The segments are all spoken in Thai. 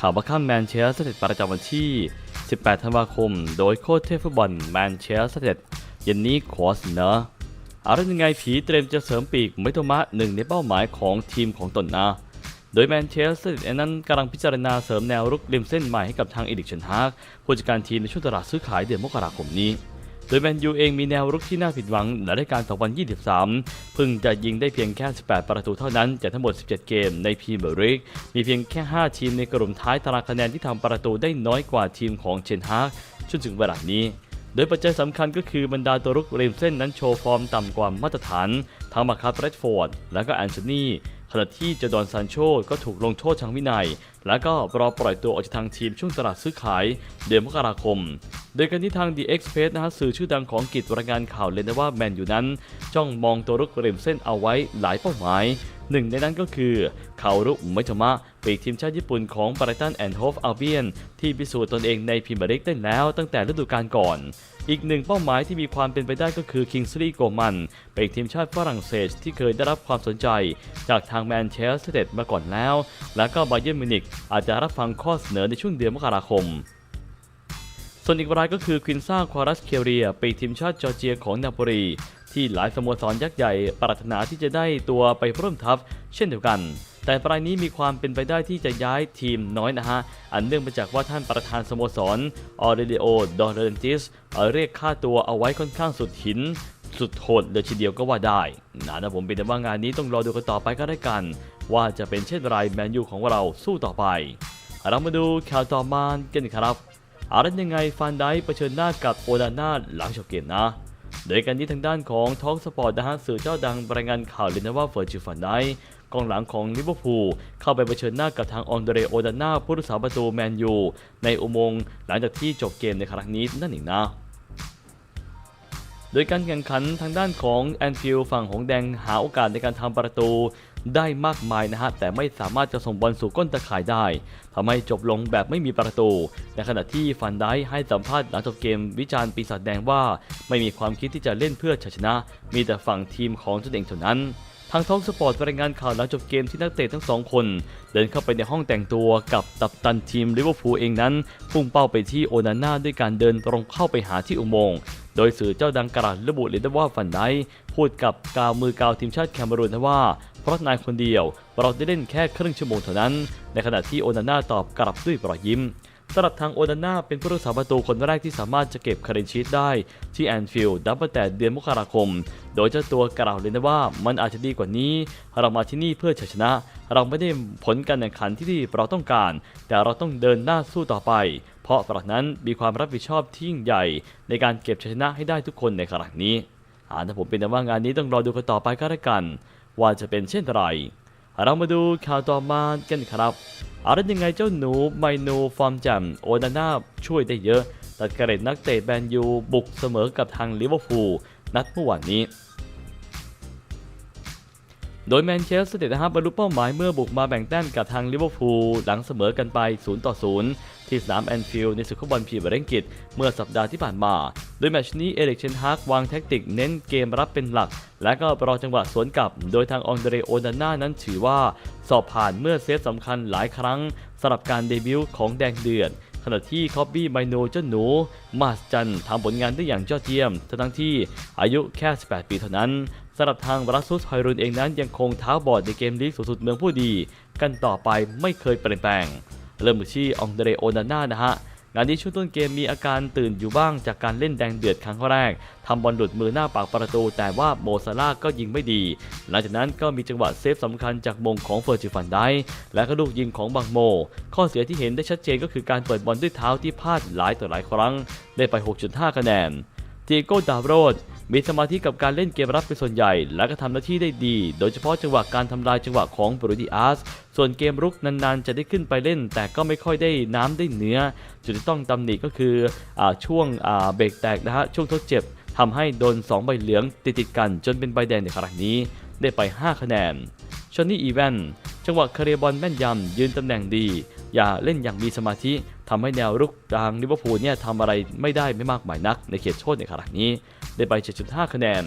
ข่าวบัคคัมแมนเชสเตอร์ประจำวันที่ 18 ธันวาคม โดยโค้ชเทพฟุตบอลแมนเชสเตอร์เย็นนี้ขอเสนออะไรยังไงผีเตรียมจะเสริมปีกไมโตมะหนึ่งในเป้าหมายของทีมของตนนะโดยแมนเชสเตอร์นั้นกำลังพิจารณาเสริมแนวรุกริมเส้นใหม่ให้กับทางเอดิกเชนฮากผู้จัดการทีมในช่วงตลาดซื้อขายเดือนมกราคมนี้ โดยแมนยูเองมีแนวรุกที่น่าผิดหวังในรายการ 2023 เพิ่งจะยิงได้เพียงแค่ 18 ประตูเท่านั้นจากทั้งหมด 17 เกมในพรีเมียร์ลีก มีเพียงแค่ 5 ทีมในกลุ่มท้ายตารางคะแนนที่ทำประตูได้น้อยกว่าทีมของเชนฮากจนถึงเวลานี้โดยปัจจัยสำคัญก็คือบรรดาตัวรุกริมเส้นนั้นโชว์ฟอร์มต่ำกว่ามาตรฐาน ทั้งมาคาร์เรดฟอร์ด และก็แอนโทนี ณะที่เจดอนซานโชก็ถูกลงโทษทางวินัย และก็รอปล่อยตัวออกจากทางทีมช่วงตลาดซื้อขายเดือนมกราคม โดยการที่ทาง The Express นะฮะสื่อชื่อดังของกิจรายงานข่าวเลยนะว่าแมนยูนั้น จ้องมองตัวรุกริมเส้นเอาไว้หลายเป้าหมายหนึ่งในนั้นก็คือคารุไมจมะ ปีกทีมชาติญี่ปุ่นของบรตันแอนด์โฮฟอัลเบียนที่พิสูจน์ตนเองในพรีเมียร์ลีกได้แล้วตั้งแต่ฤดูกาลก่อน อีกหนึ่งเป้าหมายที่มีความเป็นไปได้ก็คือคิงส์ลีย์โกมันเป็นทีมชาติฝรั่งเศสที่เคยได้รับความสนใจ จากทางแมนเชสเตอร์มาก่อนแล้ว และก็บาเยิร์นมิวนิกอาจจะรับฟังข้อเสนอในช่วงเดือนมกราคมส่วนอีกรายก็คือควินซ่าควารัสเคเรียปีกทีมชาติจอร์เจียของนาโปลีที่หลายสโมสรยักษ์ใหญ่ปรารถนาที่จะได้ตัวไปร่วมทัพเช่นเดียวกัน แต่รายนี้มีความเป็นไปได้ที่จะย้ายทีมน้อยนะฮะ อันเนื่องมาจากว่าท่านประธานสโมสรออเรเดโอดอร์เรนติสเรียกค่าตัวเอาไว้ค่อนข้างสุดหินสุดโหดเลยทีเดียวก็ว่าได้นะนะผมเป็นแต่ว่างานนี้ต้องรอดูกันต่อไปก็ได้กัน ว่าจะเป็นเช่นไรแมนยูของเราสู้ต่อไป เรามาดูข่าวต่อมากันครับอะไรยังไงฟันไดเผชิญหน้ากับโอดาน่าหลังจบเกมนะ โดยการนี้ทางด้านของท้องสปอร์ตนะฮะสื่อเจ้าดังรายงานข่าวเลยนะว่าเฟอร์จิฟันได กองหลังของลิเวอร์พูลเข้าไปเผชิญหน้ากับทางองเดเรโอดาน่าผู้รักษาประตูแมนยูในอุโมงค์หลังจากที่จบเกมในครั้งนี้นั่นเองนะโดยการแข่งขันทางด้านของแอนฟิลฝั่งหงแดงหาโอกาสในการทำประตูได้มากมายนะฮะ แต่ไม่สามารถจะส่งบอลสู่ก้นตะข่ายได้ทำให้จบลงแบบไม่มีประตู ในขณะที่ฟันได้ให้สัมภาษณ์หลังจบเกมวิจารณ์ปีศาจแดงว่า ไม่มีความคิดที่จะเล่นเพื่อชัยชนะ มีแต่ฝั่งทีมของตนเองเท่านั้น ทางท้องสปอร์ตรายงานข่าวหลังจบเกมที่นักเตะทั้งสองคน เดินเข้าไปในห้องแต่งตัวกับตับตันทีมลิเวอร์พูลเองนั้น พุ่งเป้าไปที่โอนาน่าด้วยการเดินตรงเข้าไปหาที่อุโมงค์โดยสื่อเจ้าดังกระดระบุเลยนะว่าฟันไดพูดกับกาวมือกาวทีมชาติแคเมรูนว่า เพราะนายคนเดียว เราได้เล่นแค่ครึ่งชั่วโมงเท่านั้น ในขณะที่โอนาน่าตอบกลับด้วยรอยยิ้ม สำหรับทางโอนาน่าเป็นผู้รักษาประตูคนแรกที่สามารถจะเก็บคารินชีตได้ที่แอนฟิลด์นับตั้งแต่เดือนมกราคม โดยเจ้าตัวกล่าวเลยนะว่ามันอาจจะดีกว่านี้ เรามาที่นี่เพื่อชชนะ เราไม่ได้ผลการแข่งขันที่เราต้องการ แต่เราต้องเดินหน้าสู้ต่อไป เพราะฝรั่งนั้นมีความรับผิดชอบที่ยิ่งใหญ่ ในการเก็บชัยชนะให้ได้ทุกคนในครั้งนี้อ่าถ้าผมเป็นแต่ว่างานนี้ต้องรอดูกันต่อไปก็แล้วกัน ว่าจะเป็นเช่นไร เรามาดูข่าวต่อมากันครับอะไรยังไงเจ้าหนูไมโนฟอร์มแจ่มโอนาน่าช่วยได้เยอะ ตัดกระเด็นนักเตะแบนยูบุกเสมอกับทางลิเวอร์พูลนัดเมื่อวานนี้ โดยแมนเชสเตอร์นะฮะบบรรลุเป้าหมายเมื่อบุกมาแบ่งแต้มกับทางลิเวอร์พูลหลังเสมอกันไป 0 ต่อ 0 ที่สนามแอนฟิลด์ในศึกฟุตบอลพรีเมียร์ลีกเมื่อสัปดาห์ที่ผ่านมา โดยแมตช์นี้เอริกเชนฮากวางแท็กติกเน้นเกมรับเป็นหลัก และก็รอจังหวะสวนกลับ โดยทางองเดเรโอดาน่านั้นถือว่า สอบผ่านเมื่อเซฟสำคัญหลายครั้งสำหรับการเดบิวต์ของแดงเดือด ขณะที่คอบบี้ไมโนเจ้าหนูมาสจันทำผลงานได้อย่างยอดเยี่ยม ทั้งที่อายุแค่ 18 ปีเท่านั้นสำหรับทางบรัสซุสไฮรุนเองนั้นยังคงเท้าบอดในเกมลีกสูงสุดเมืองผู้ดี กันต่อไปไม่เคยเปลี่ยนแปลง เริ่มที่องเดเรโอนาน่านะฮะ งานนี้ช่วงต้นเกมมีอาการตื่นอยู่บ้างจากการเล่นแดงเดือดครั้งแรกทำบอลหลุดมือหน้าปากประตู แต่ว่าโมซาร่าก็ยิงไม่ดี หลังจากนั้นก็มีจังหวะเซฟสำคัญจากมงของเฟอร์จิฟันไดและก็ลูกยิงของบังโม ข้อเสียที่เห็นได้ชัดเจนก็คือการเปิดบอลด้วยเท้าที่พลาดหลายต่อหลายครั้ง ได้ไป 6.5 คะแนนตีโกดาวโรด มีสมาธิกับการเล่นเกมรับเป็นส่วนใหญ่ และก็ทำหน้าที่ได้ดี โดยเฉพาะจังหวะการทำลายจังหวะของบรูดิอาสส่วนเกมรุกนานๆ จะได้ขึ้นไปเล่น แต่ก็ไม่ค่อยได้น้ำได้เนื้อ จุดที่ต้องตำหนิก็คืออช่วงเบรกแตกนะฮะช่วงทดเจ็บทำให้โดน 2 ใบเหลืองติดติดๆกันจนเป็นใบแดงในครั้งนี้ได้ไป 5 คะแนนชอนนี่อีแวนจังหวะเคลียร์บอลแม่นยำยืนตำแหน่งดี อย่าเล่นอย่างมีสมาธิทำให้แนวรุกทางลิเวอร์พูลเนี่ยทำอะไรไม่ได้ไม่มากมายนักในเขตโทษในครั้งนี้ ได้ไป 7.5 คะแนน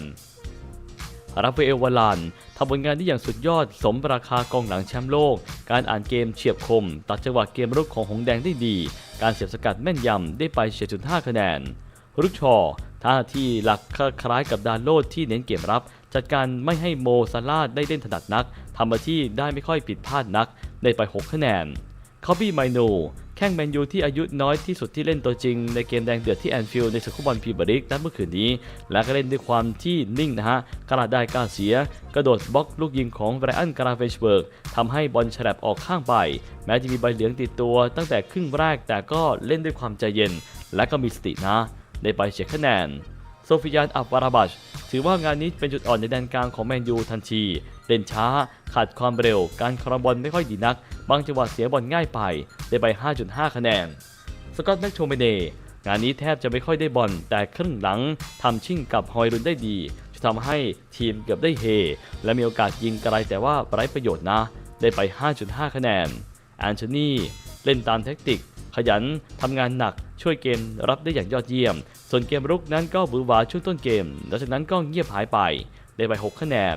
ราฟาเอลวาลานทำผลงานได้อย่างสุดยอด สมราคากองหลังแชมป์โลก การอ่านเกมเฉียบคม ตัดจังหวะเกมรุกของหงแดงได้ดี การเสียบสกัดแม่นยำได้ไป 7.5 คะแนนรุกชอท่าที่หลักคล้ายกับดานโลดที่เน้นเกมรับ จัดการไม่ให้โมซาลาห์ได้เล่นถนัดนักทำมาที่ได้ไม่ค่อยผิดพลาดนัก ได้ไป 6 คะแนนคอบี้ไมโน ข้งแมนยูที่อายุน้อยที่สุดที่เล่นตัวจริง ในเกมแดงเดือดที่แอนฟิลด์ในศึกฟุตบอลพรีเมียร์ลีกนัดเมื่อคืนนี้ และก็เล่นด้วยความที่นิ่งนะฮะกระได้กล้าเสีย กระโดดบล็อกลูกยิงของไบรอันกราเฟชเบิร์กทำให้บอลฉลับออกข้างไป แม้จะมีใบเหลืองติดตัวตั้งแต่ครึ่งแรกแต่ก็เล่นด้วยความใจเย็น และก็มีสตินะ ได้ไปเช็คคะแนน ซฟิยานอับบาราบัชถือว่างานนี้เป็นจุดอ่อนในแดนกลางของแมนยูทันทีเล่นช้า ขาดความเร็ว การครองบอลไม่ค่อยดีนัก บางจังหวะเสียบอลง่ายไปได้ไป 5.5 คะแนน สกอตแม็กโทเมเนงานนี้แทบจะไม่ค่อยได้บอลแต่ครึ่งหลังทำชิ่งกับฮอยรุนได้ดีจะทำให้ทีมเกือบได้เฮ และมีโอกาสยิงไกลแต่ว่าไร้ประโยชน์นะ ได้ไป 5.5 คะแนนแอนโทนีเล่นตามแท็กติก ขยันทำงานหนักช่วยเกมรับได้อย่างยอดเยี่ยม ส่วนเกมรุกนั้นก็บือหวาช่วงต้นเกมแล้วจากนั้นก็เงียบหายไป ได้ไป 6 คะแนน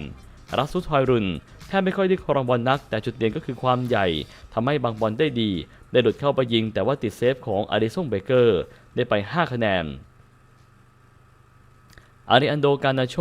รัสซุทอยรุนแทบไม่ค่อยได้ครองบอลนัก แต่จุดเด่นก็คือความใหญ่ทำให้บางบอลได้ดี ได้หลุดเข้าไปยิง แต่ว่าติดเซฟของอาริซงเบเกอร์ ได้ไป 5 คะแนน อาริอันโดกานาโช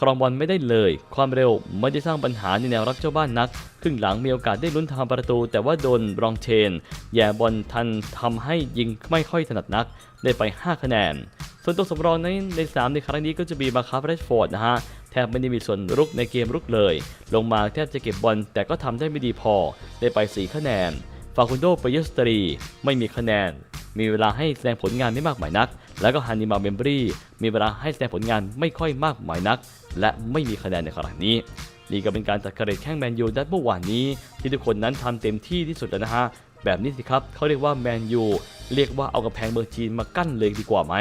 ครองบอลไม่ได้เลย ความเร็วไม่ได้สร้างปัญหาในแนวรับเจ้าบ้านนัก ครึ่งหลังมีโอกาสได้ลุ้นทางประตู แต่ว่าโดนรองเชน แย่บอลทันทำให้ยิงไม่ค่อยถนัดนัก ได้ไป 5 คะแนน ส่วนตัวสำรองในใน3ในครั้งนี้ก็จะมีมาคาร์เรชฟอร์ดนะฮะ แทบไม่ได้มีส่วนรุกในเกมรุกเลย ลงมาแทบจะเก็บบอลแต่ก็ทำได้ไม่ดีพอ ได้ไป 4 คะแนน ฟาคุนโดปยสตรี ไม่มีคะแนน มีเวลาให้แสดงผลงานไม่มากมายนัก แล้วก็ฮันนิมาเมมบรีมีเวลาให้แสดงผลงานไม่ค่อยมากมายนัก และไม่มีคะแนนในครั้งนี้นี่ก็เป็นการจัดการแข่งแมนยูนัดเมื่อวานนี้ ที่ทุกคนนั้นทำเต็มที่ที่สุดแล้วนะฮะแบบนี้สิครับเขาเรียกว่าแมนยูเรียกว่าเอากระแพงเมืองจีนมากั้นเลยดีกว่าไหม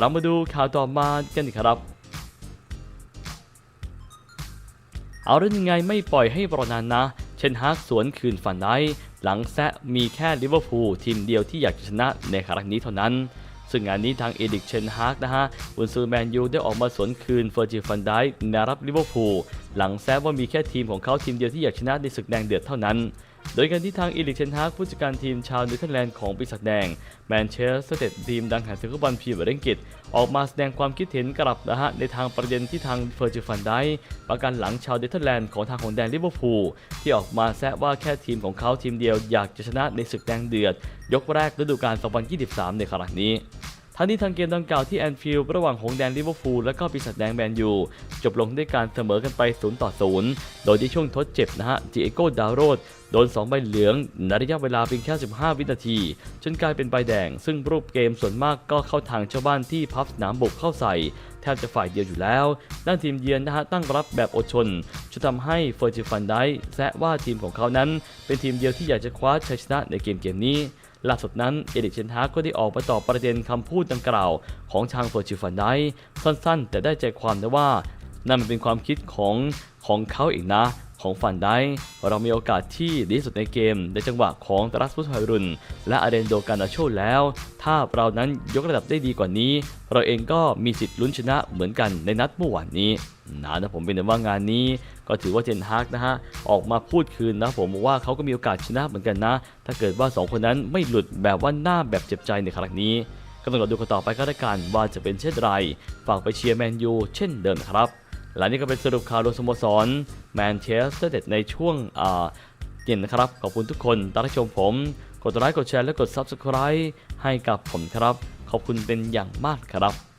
เรามาดูข่าวต่อมากันครับเอาเรื่องยังไงไม่ปล่อยให้รอนานนะ นฮากสวนคืนฝันได้หลังแซะมีแค่ลิเวอร์พูลทีมเดียวที่อยากจะชนะในครั้งนี้เท่านั้น ซึ่งงานนี้ทางเอดิกเชนฮากนะฮะอุนซูแมนยูได้ออกมาสวนคืนเฟอร์จิฟันไดในรับลิเวอร์พูลหลังแซะว่ามีแค่ทีมของเขาทีมเดียวที่อยากชนะในศึกแดงเดือดเท่านั้น โดยการที่ทางอีลิกเชนฮากผู้จัดการทีมชาวเนเธอร์แลนด์ของปีศาจแดงแมนเชสเตอร์เตทีมดังแห่งศึกฟุตบอลพรีเมียร์ลีกออกมาแสดงความคิดเห็นกลับนะฮะในทางประเด็นที่ทางเฟอร์จิฟันไดประกันหลังชาวเนเธอร์แลนด์ของทางของแดงลิเวอร์พูลที่ออกมาแซะว่าแค่ทีมของเขาทีมเดียวอยากจะชนะในศึกแดงเดือด ยกแรกฤดูกาล 2023 ในครั้งนี้ ทั้งนี้ทางเกมดังกล่าวที่แอนฟิลด์ระหว่างหงแดงลิเวอร์พูลและก็ปีศาจแดงแมนยูจบลงด้วยการเสมอกันไป 0 ต่อ 0 โดยที่ช่วงทดเจ็บนะฮะจิเอโกดาวโรดโดน 2 ใบเหลืองในระยะเวลาเพียงแค่ 15 วินาที จนกลายเป็นใบแดง ซึ่งรูปเกมส่วนมากก็เข้าทางชาวบ้านที่พับสนามบุกเข้าใส่ แทบจะฝ่ายเดียวอยู่แล้ว ด้านทีมเยือนนะฮะตั้งรับแบบอดชนจะทำให้เฟอร์จิฟันได้แซะว่าทีมของเขานั้น เป็นทีมเดียวที่อยากจะคว้าชัยชนะในเกมเกมนี้ ล่าสุดนั้นเอริกเชนฮากก็ได้ออกมาตอบประเด็นคำพูดดังกล่าวของทางเฟอร์จิฟันได้สั้นๆ แต่ได้ใจความนะว่า นั่นมันเป็นความคิดของของเขาเองนะของฟันได้ เรามีโอกาสที่ดีสุดในเกม ในจังหวะของตรัสพุทธรุนและอาเดนโดการนาโชแล้ว ถ้าเรานั้นยกระดับได้ดีกว่านี้ เราเองก็มีสิทธิ์ลุ้นชนะเหมือนกันในนัดเมื่อวานนี้นะนะผมเป็นว่างานนี้ก็ถือว่าเจนฮากนะฮะ ออกมาพูดคืนนะผมว่าเขาก็มีโอกาสชนะเหมือนกันนะ ถ้าเกิดว่าสองคนนั้นไม่หลุดแบบว่าหน้าแบบเจ็บใจในครั้งนี้ก็ต้องรอดูกันต่อไปก็แล้วกันว่าจะเป็นเช่นไรฝากไปเชียร์แมนยูเช่นเดิมครับ และนี่ก็เป็นสรุปข่าวโดยสโมสรแมนเชสเตอร์เด็ดในช่วงเย็นนะครับ ขอบคุณทุกคนที่รับชมผม กดไลค์กดแชร์และกด Subscribe ให้กับผมครับ ขอบคุณเป็นอย่างมากครับ